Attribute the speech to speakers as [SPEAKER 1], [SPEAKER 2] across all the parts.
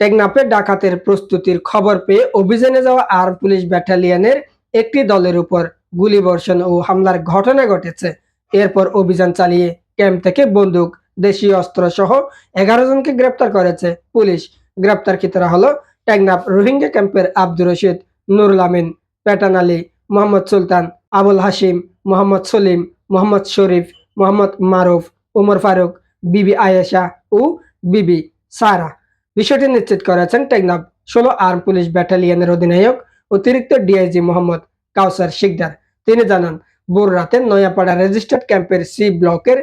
[SPEAKER 1] টেকনাফে ডাকাতের প্রস্তুতির খবর পেয়ে অভিযানে যাওয়া আর পুলিশ ব্যাটালিয়নের একটি দলের উপর গুলিবর্ষণ ও হামলার ঘটনা ঘটেছে। এরপর অভিযান চালিয়ে ক্যাম্প থেকে বন্দুক, দেশীয় অস্ত্র সহ এগারো জনকে গ্রেপ্তার করেছে পুলিশ। গ্রেপ্তারকৃতরা হলো টেকনাফ রোহিঙ্গা ক্যাম্পের আব্দুর রশিদ, নুরুল আমিন প্যাটান আলী, মোহাম্মদ সুলতান, আবুল হাসিম মোহাম্মদ সলিম, মোহাম্মদ শরীফ, মোহাম্মদ মারুফ, উমর ফারুক, বিবি আয়েশা ও বিবি সারা। বিষয়টি নিশ্চিত করেছেন টেকনাফ ষোলো আর্ম পুলিশ ব্যাটালিয়নের অধিনায়ক অতিরিক্ত ডিআইজি মোহাম্মদ কাউসার শিকদার। তিনি জানান, ভোর রাতে নয়াপাড়া রেজিস্টার্ড ক্যাম্পের সি ব্লকের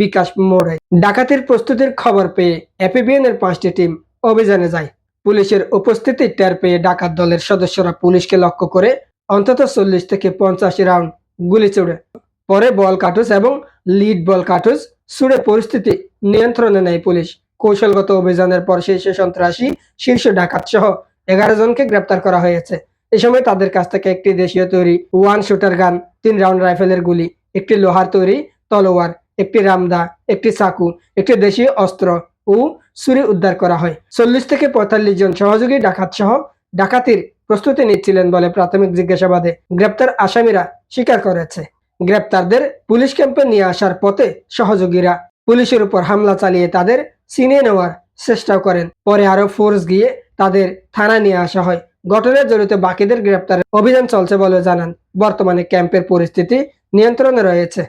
[SPEAKER 1] বিকাশ মোড়ে ডাকাতির প্রস্তুতির খবর পেয়ে এপিবিএন এর পাঁচটি টিম অভিযানে যায়। পুলিশের উপস্থিতি টের পেয়ে ডাকাত দলের সদস্যরা পুলিশকে লক্ষ্য করে অন্তত চল্লিশ থেকে পঞ্চাশ রাউন্ড গুলি ছুড়ে পরে বল কাটুস এবং লিড বল কাটুস ছুড়ে পরিস্থিতি নিয়ন্ত্রণে নেয় পুলিশ। কৌশলগত অভিযানের পর শীর্ষ সন্ত্রাসী শীর্ষ ডাকাত সহ এগারো জনকে গ্রেপ্তার করা হয়েছে। এ সময় তাদের কাছ থেকে একটি দেশীয় তৈরি ওয়ান শুটার গান, তিন রাউন্ড রাইফেলের গুলি, একটি লোহার তৈরি তলোয়ার, একটি রামদা, একটি চাকু, একটি দেশীয় অস্ত্র ও ছুরি উদ্ধার করা হয়। চল্লিশ থেকে পঁয়তাল্লিশ জন সহযোগী ডাকাত সহ ডাকাতির প্রস্তুতি নিচ্ছিলেন বলে প্রাথমিক জিজ্ঞাসাবাদে গ্রেপ্তার আসামিরা স্বীকার করেছে। গ্রেপ্তারদের পুলিশ ক্যাম্পে নিয়ে আসার পথে সহযোগীরা পুলিশের উপর হামলা চালিয়ে তাদের ছিনিয়ে নেওয়ার চেষ্টা করেন। পরে আরও ফোর্স গিয়ে তাদের থানায় নিয়ে আসা হয়। ঘটনায় জড়িত বাকিদের গ্রেপ্তারের অভিযান চলছে বলে জানান। বর্তমানে ক্যাম্পের পরিস্থিতি নিয়ন্ত্রণে রয়েছে।